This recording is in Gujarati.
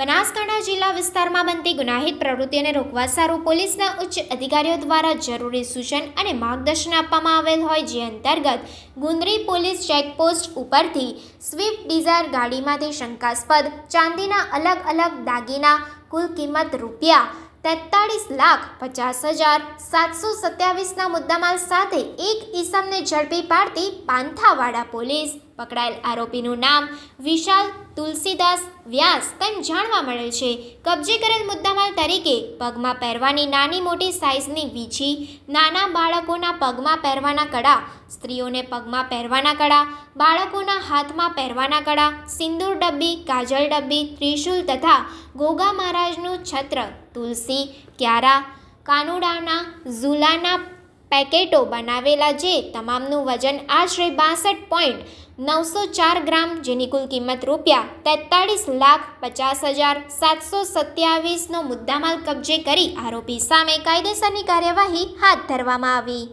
બનાસકાંઠા જિલ્લા વિસ્તારમાં બનતી ગુનાહિત પ્રવૃત્તિઓને રોકવા સારું પોલીસના ઉચ્ચ અધિકારીઓ દ્વારા જરૂરી સૂચન અને માર્ગદર્શન આપવામાં આવેલ હોય જે અંતર્ગત ગુંદરી પોલીસ ચેકપોસ્ટ ઉપરથી સ્વિફ્ટ ડિઝાયર ગાડીમાંથી શંકાસ્પદ ચાંદીના અલગ અલગ દાગીના કુલ કિંમત રૂપિયા તેતાળીસ લાખ પચાસ હજાર સાતસો સત્યાવીસના મુદ્દામાલ સાથે એક ઈસમને ઝડપી પાડતી પાંથાવાડા પોલીસ પકડાયેલ આરોપીનું નામ વિશાલ તુલસીદાસ વ્યાસ તેમ જાણવા મળેલ છે. કબજે કરેલ મુદ્દામાલ તરીકે પગમાં પહેરવાની નાની મોટી સાઇઝની વીછી, નાના બાળકોના પગમાં પહેરવાના કડા, સ્ત્રીઓને પગમાં પહેરવાના કડા, બાળકોના હાથમાં પહેરવાના કડા, સિંદૂર ડબ્બી, કાજલ ડબ્બી, ત્રિશૂલ તથા ગોગા મહારાજનું છત્ર, તુલસી, ક્યારા, કાનુડાના, ઝુલાના પેકેટો બનાવેલા જે તમામનું વજન આશરે બાસઠ પોઈન્ટ નવસો ચાર ગ્રામ, જેની કુલ કિંમત રૂપિયા તેતાળીસ લાખ પચાસ હજાર સાતસો સત્યાવીસનો મુદ્દામાલ કબજે કરી આરોપી સામે કાયદેસરની કાર્યવાહી હાથ ધરવામાં આવી.